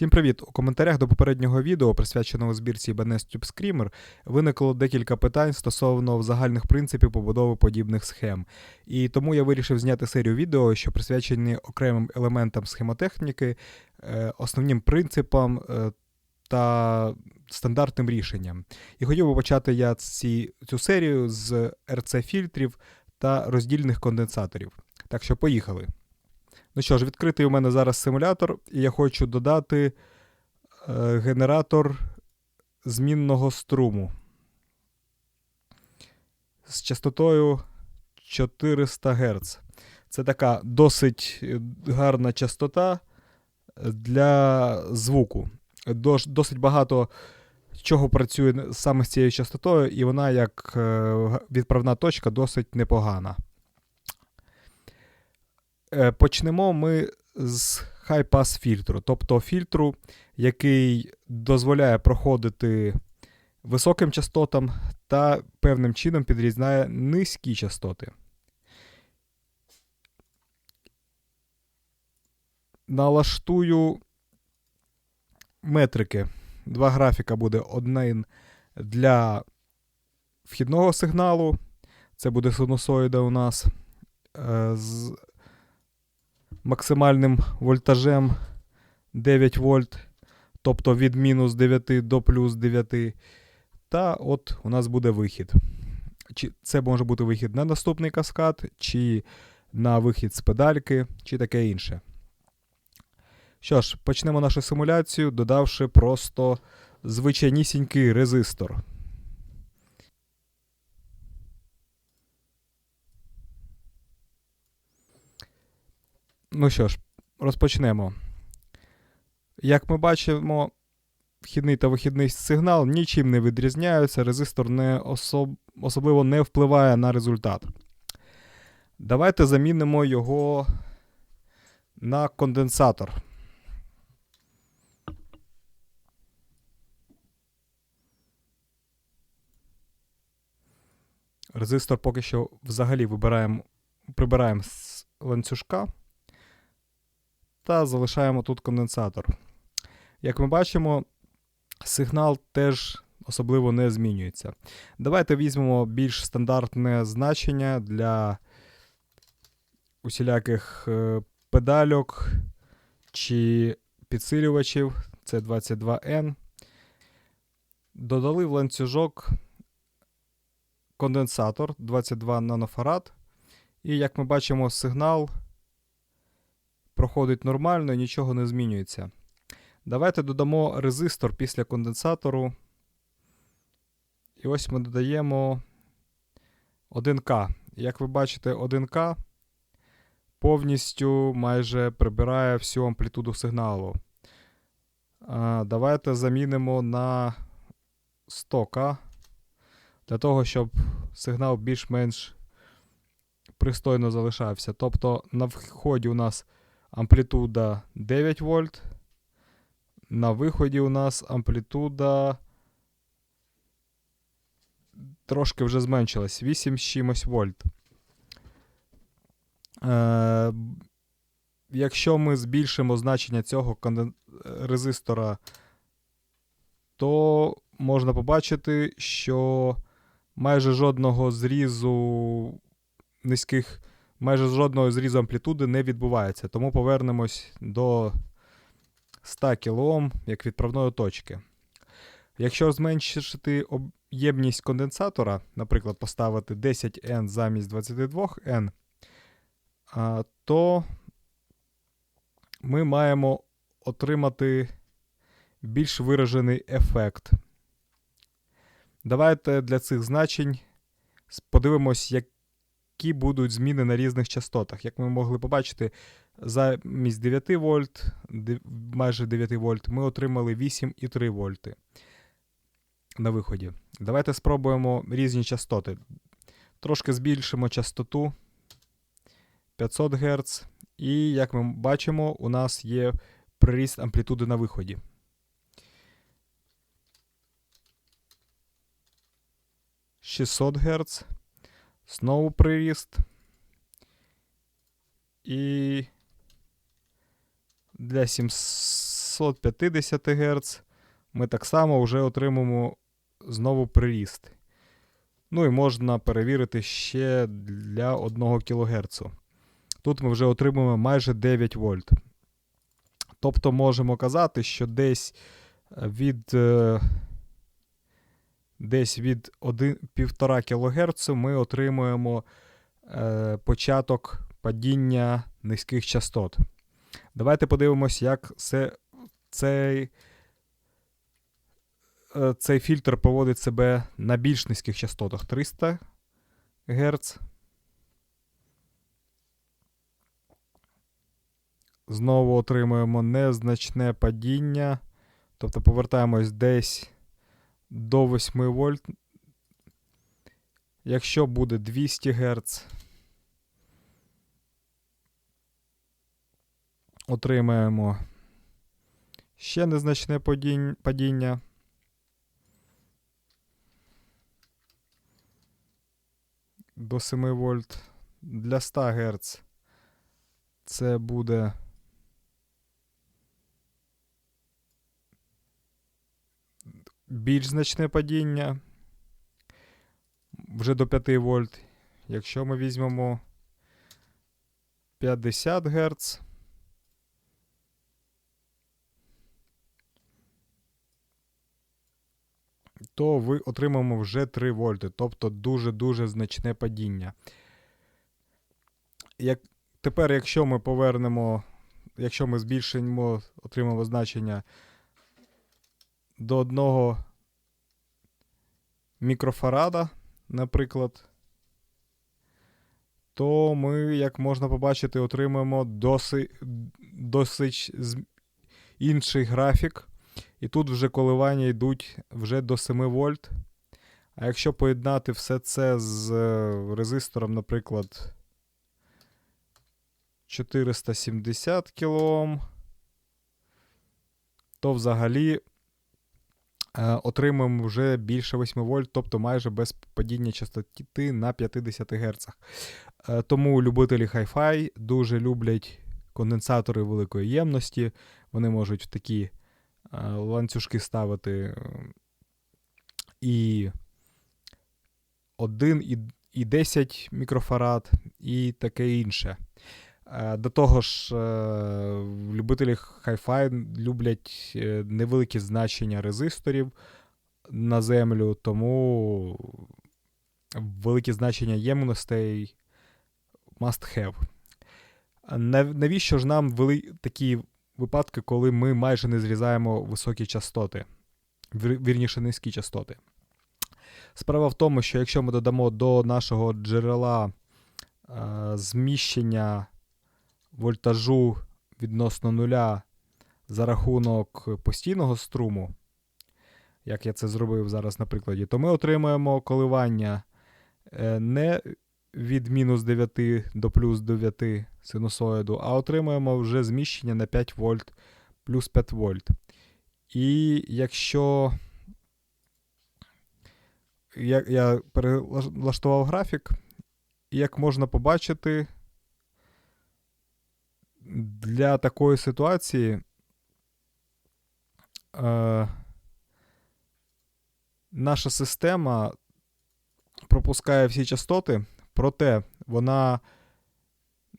Всім привіт! У коментарях до попереднього відео, присвяченого збірці Ibanez Tube Screamer, виникло декілька питань стосовно загальних принципів побудови подібних схем. І тому я вирішив зняти серію відео, що присвячені окремим елементам схемотехніки, е, основним принципам е, та стандартним рішенням. І хотів би почати я ці, цю серію з RC-фільтрів та роздільних конденсаторів. Так що поїхали. Ну що ж, відкритий у мене зараз симулятор, і я хочу додати е, генератор змінного струму з частотою 400 Гц. Це така досить е, гарна частота для звуку. Дос, досить багато чого працює саме з цією частотою, і вона, як е, відправна точка, досить непогана. Е, Почнемо ми з хай-пас фільтру, тобто фільтру, який дозволяє проходити високим частотам та певним чином підрізняє низькі частоти. Налаштую метрики. Два графіка буде один для вхідного сигналу. Це буде синусоїда у нас е, максимальним вольтажем 9 вольт, тобто від мінус 9 до плюс 9. Та от у нас буде вихід. Чи Це може бути вихід на наступний каскад, чи на вихід з педальки, чи таке інше. Що ж, почнемо нашу симуляцію, додавши просто звичайнісінький резистор. Ну що ж, розпочнемо. Як ми бачимо, вхідний та вихідний сигнал нічим не відрізняються, резистор не особ... особливо не впливає на результат. Давайте замінимо його на конденсатор. Резистор поки що взагалі вибираємо, прибираємо з ланцюжка та залишаємо тут конденсатор. Як ми бачимо, сигнал теж особливо не змінюється. Давайте візьмемо більш стандартне значення для усіляких е, педальок чи підсилювачів. Це 22N. Додали в ланцюжок конденсатор 22 нанофарад. І як ми бачимо, сигнал проходить нормально, нічого не змінюється. Давайте додамо резистор після конденсатору. І ось ми додаємо 1К. Як ви бачите, 1К повністю майже прибирає всю амплітуду сигналу. Давайте замінимо на 100К. Для того, щоб сигнал більш-менш пристойно залишався. Тобто на вході у нас амплітуда 9 вольт. На виході у нас амплітуда трошки вже зменшилась. 8 з чимось вольт. Е, Якщо ми збільшимо значення цього резистора, то можна побачити, що майже жодного зрізу низьких майже жодного зрізу амплітуди не відбувається. Тому повернемось до 100 кОм як відправної точки. Якщо зменшити ємність конденсатора, наприклад, поставити 10N замість 22N, то ми маємо отримати більш виражений ефект. Давайте для цих значень подивимось, які будуть зміни на різних частотах. Як ми могли побачити, замість 9 вольт, майже 9 вольт, ми отримали 8,3 вольти на виході. Давайте спробуємо різні частоти. Трошки збільшимо частоту 500 Гц. І, як ми бачимо, у нас є приріст амплітуди на виході. Шістсот Гц. Знову приріст. І для 700 250 Гц ми так само вже отримаємо знову приріст. Ну і можна перевірити ще для 1 кГц. Тут ми вже отримуємо майже 9 вольт. Тобто можемо казати, що десь від е, десь від 1,5 кГц ми отримуємо е, початок падіння низьких частот. Давайте подивимось, як це, цей, е, цей фільтр поводить себе на більш низьких частотах 300 Гц. Знову отримуємо незначне падіння. Тобто повертаємось десь до 8 вольт. Якщо буде 200 Гц, отримаємо ще незначне падіння. До 7 вольт. Для 100 Гц це буде більш значне падіння вже до 5 вольт. Якщо ми візьмемо 50 Гц, то ви отримаємо вже 3 вольти, тобто дуже-дуже значне падіння. Як, Тепер, якщо ми повернемо, якщо ми збільшимо, отримаємо значення до 1 мікрофарада, наприклад, то ми, як можна побачити, отримаємо досить, досить інший графік. І тут вже коливання йдуть вже до 7 вольт. А якщо поєднати все це з е, резистором, наприклад, 470 кОм, то взагалі отримуємо вже більше 8 вольт, тобто майже без падіння частоти на 50 Гц. Е, тому любителі Hi-Fi дуже люблять конденсатори великої ємності. Вони можуть в такі е, ланцюжки ставити і 1, і, і 10 мікрофарад, і таке інше. Е, до того ж, любителі Hi-Fi люблять невеликі значення резисторів на землю, тому великі значення ємностей must have. Навіщо ж нам вели такі випадки, коли ми майже не зрізаємо високі частоти, вірніше низькі частоти? Справа в тому, що якщо ми додамо до нашого джерела е, зміщення вольтажу відносно нуля за рахунок постійного струму, як я це зробив зараз на прикладі, то ми отримаємо коливання е, не від мінус 9 до плюс 9 синусоїду, а отримуємо вже зміщення на 5 вольт плюс 5 вольт. І якщо я я перелаштував графік, і як можна побачити, для такої ситуації е, наша система пропускає всі частоти Проте вона,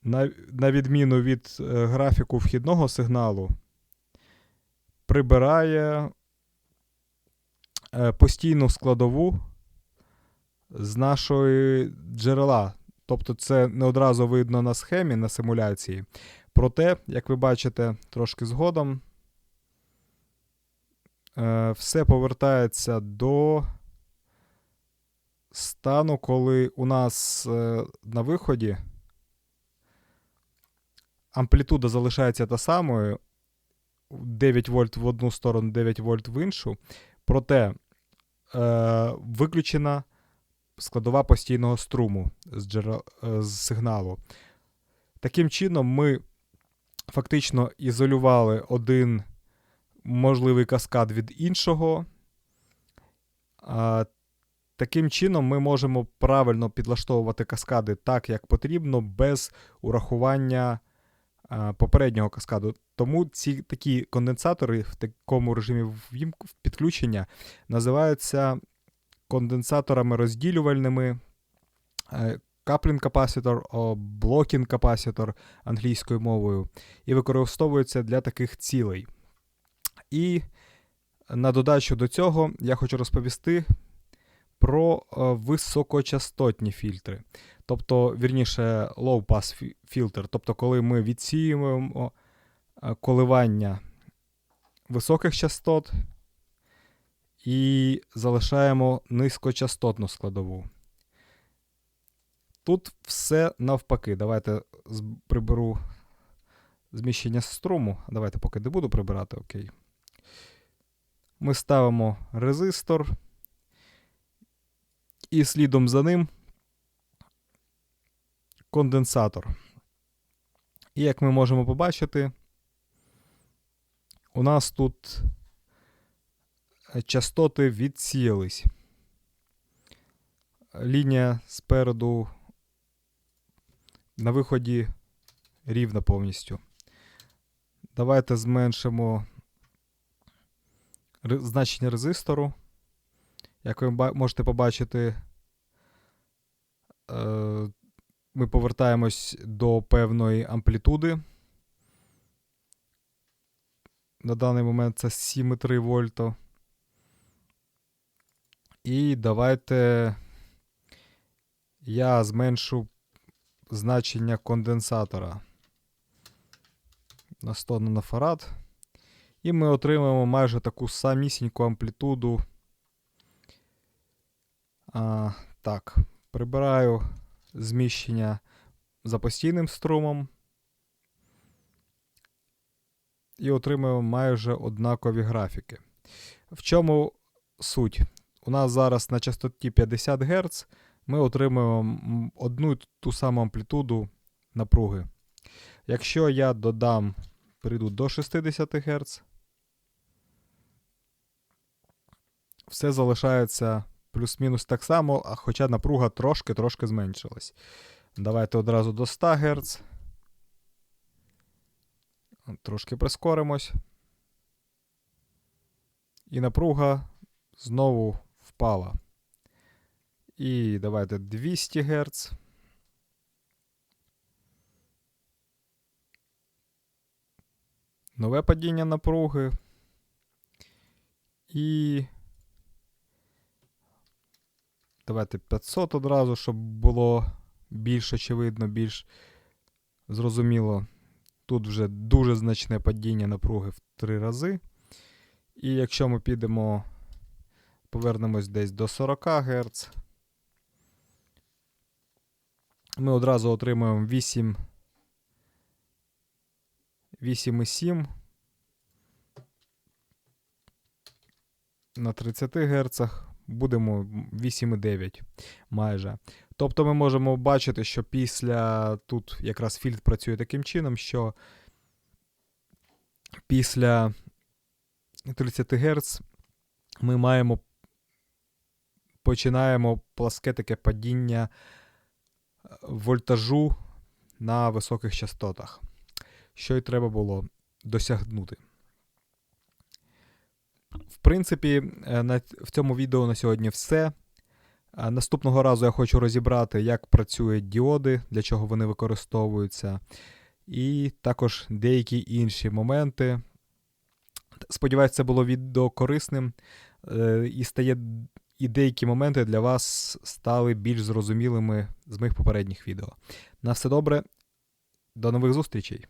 на, на відміну від е, графіку вхідного сигналу, прибирає е, постійну складову з нашої джерела. Тобто це не одразу видно на схемі на симуляції. Проте, як ви бачите, трошки згодом, е, все повертається до стану, коли у нас е, на виході амплітуда залишається та самою. 9 вольт в одну сторону, 9 вольт в іншу. Проте е, виключена складова постійного струму з, джерел, е, з сигналу. Таким чином, ми фактично ізолювали один можливий каскад від іншого. Таким чином, ми можемо правильно підлаштовувати каскади так, як потрібно, без урахування а, попереднього каскаду. Тому ці такі конденсатори в такому режимі підключення називаються конденсаторами розділювальними. Каплінг капаситор, блокінг капаситор англійською мовою, і використовується для таких цілей. І на додачу до цього я хочу розповісти про високочастотні фільтри. Тобто, вірніше, low pass фільтр. Тобто, коли ми відсіюємо коливання високих частот і залишаємо низькочастотну складову. Тут все навпаки. Давайте приберу зміщення струму. Давайте поки не буду прибирати, окей. Ми ставимо резистор. І слідом за ним конденсатор. І як ми можемо побачити, у нас тут частоти відсіялись. Лінія спереду на виході рівна повністю. Давайте зменшимо значення резистору. Як ви можете побачити, е, ми повертаємось до певної амплітуди. На даний момент це 7,3 вольта. І давайте я зменшу значення конденсатора на 100 нанофарад. І ми отримаємо майже таку самісіньку амплітуду. А, так, прибираю зміщення за постійним струмом. І отримуємо майже однакові графіки. В чому суть? У нас зараз на частоті 50 Гц ми отримуємо одну й ту саму амплітуду напруги. Якщо я додам, прийду до 60 Гц, все залишається плюс-мінус так само, хоча напруга трошки-трошки зменшилась. Давайте одразу до 100 Гц. Трошки прискоримось. І напруга знову впала. І давайте 200 Гц. Нове падіння напруги. І давайте 500 одразу, щоб було більш очевидно, більш зрозуміло. Тут вже дуже значне падіння напруги в 3 рази. І якщо ми підемо, повернемось десь до 40 Гц, ми одразу отримуємо 8 8,7 на 30 Гц будемо 8,9 майже. Тобто ми можемо бачити, що після тут якраз фільтр працює таким чином, що після 30 Гц ми маємо починаємо пласке таке падіння вольтажу на високих частотах, що й треба було досягнути. В принципі, е, в цьому відео на сьогодні все. Наступного разу я хочу розібрати, як працюють діоди, для чого вони використовуються, і також деякі інші моменти. Сподіваюся, це було відео корисним е, і стає і деякі моменти для вас стали більш зрозумілими з моїх попередніх відео. На все добре, до нових зустрічей!